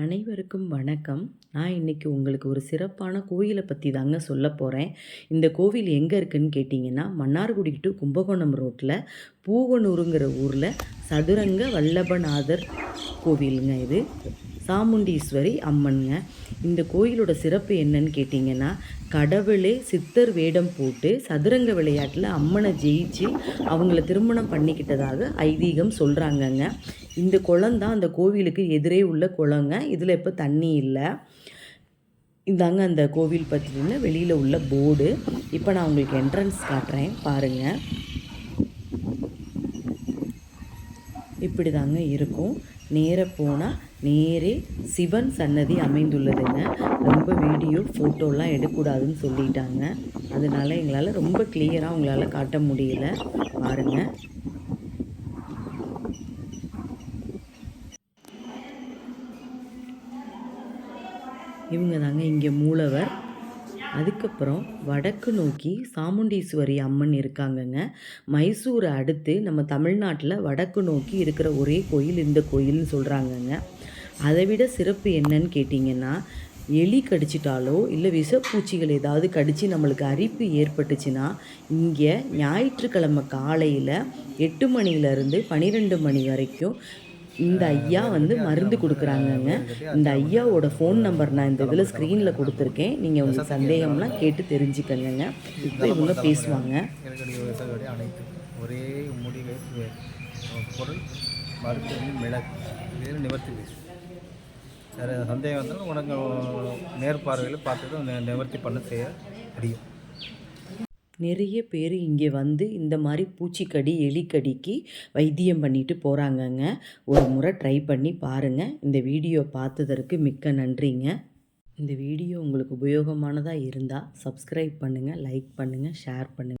அனைவருக்கும் வணக்கம். நான் இன்றைக்கி உங்களுக்கு ஒரு சிறப்பான கோயிலை பற்றி தாங்க சொல்ல போகிறேன் இந்த கோவில் எங்கே இருக்குதுன்னு கேட்டிங்கன்னா மன்னார்குடி டு கும்பகோணம் ரோட்டில் பூவனூருங்கிற ஊரில் சதுரங்க வல்லபநாதர் கோவிலுங்க இது. சாமுண்டீஸ்வரி அம்மனுங்க. இந்த கோயிலோட சிறப்பு என்னன்னு கேட்டிங்கன்னா கடவுளே சித்தர் வேடம் போட்டு சதுரங்க விளையாட்டில் அம்மனை ஜெயிச்சு அவங்கள திருமணம் பண்ணிக்கிட்டதாக ஐதீகம் சொல்கிறாங்கங்க இந்த குளம் தான் அந்த கோவிலுக்கு எதிரே உள்ள குளங்க. இதில் இப்போ தண்ணி இல்லை. இந்தாங்க அந்த கோவில் பற்றின வெளியில் உள்ள போர்டு. இப்போ நான் உங்களுக்கு என்ட்ரன்ஸ் காட்டுறேன். பாருங்கள் இப்படி தாங்க இருக்கும். நேர போனால் நேரே சிவன் சன்னதி அமைந்துள்ளதுங்க. ரொம்ப வீடியோ ஃபோட்டோலாம் எடுக்கக்கூடாதுன்னு சொல்லிட்டாங்க. அதனால் எங்களால் ரொம்ப கிளியராக உங்களால் காட்ட முடியல. பாருங்கள் இவங்க தாங்க இங்கே மூலவர். அதுக்கப்புறம் வடக்கு நோக்கி சாமுண்டீஸ்வரி அம்மன் இருக்காங்கங்க. மைசூரை அடுத்து நம்ம தமிழ்நாட்டில் வடக்கு நோக்கி இருக்கிற ஒரே கோயில் இந்த கோயில்னு சொல்கிறாங்கங்க அதை விட சிறப்பு என்னன்னு கேட்டிங்கன்னா எலி கடிச்சிட்டாலோ இல்லை விஷப்பூச்சிகள் ஏதாவது கடித்து நம்மளுக்கு அரிப்பு ஏற்பட்டுச்சுன்னா இங்கே ஞாயிற்றுக்கிழமை காலையில் எட்டு மணிலேருந்து பன்னிரெண்டு மணி வரைக்கும் இந்த ஐயா வந்து மருந்து கொடுக்குறாங்கங்க. இந்த ஐயாவோட ஃபோன் நம்பர் நான் இந்த இதில் ஸ்க்ரீனில் கொடுத்துருக்கேன். நீங்கள் உங்கள் சந்தேகம்லாம் கேட்டு தெரிஞ்சுக்கங்க இப்போ இவங்க பேசுவாங்க. ஒரே முடிவு பொருள் மருத்துவம் மிளகு இதில் நிவர்த்தி. சந்தேகம் வந்தாலும் உனக்கு நேர்பார்வையில் பார்த்துட்டு நிவர்த்தி பண்ண செய்ய முடியும். நிறைய பேர் இங்கே வந்து இந்த மாதிரி பூச்சிக்கடி எலிக்கடிக்கு வைத்தியம் பண்ணிட்டு போகிறாங்கங்க ஒரு முறை ட்ரை பண்ணி பாருங்கள் இந்த வீடியோ பார்த்ததற்கு மிக்க நன்றிங்க. இந்த வீடியோ உங்களுக்கு உபயோகமானதாக இருந்தால் சப்ஸ்கிரைப் பண்ணுங்கள் லைக் பண்ணுங்கள் ஷேர் பண்ணுங்கள்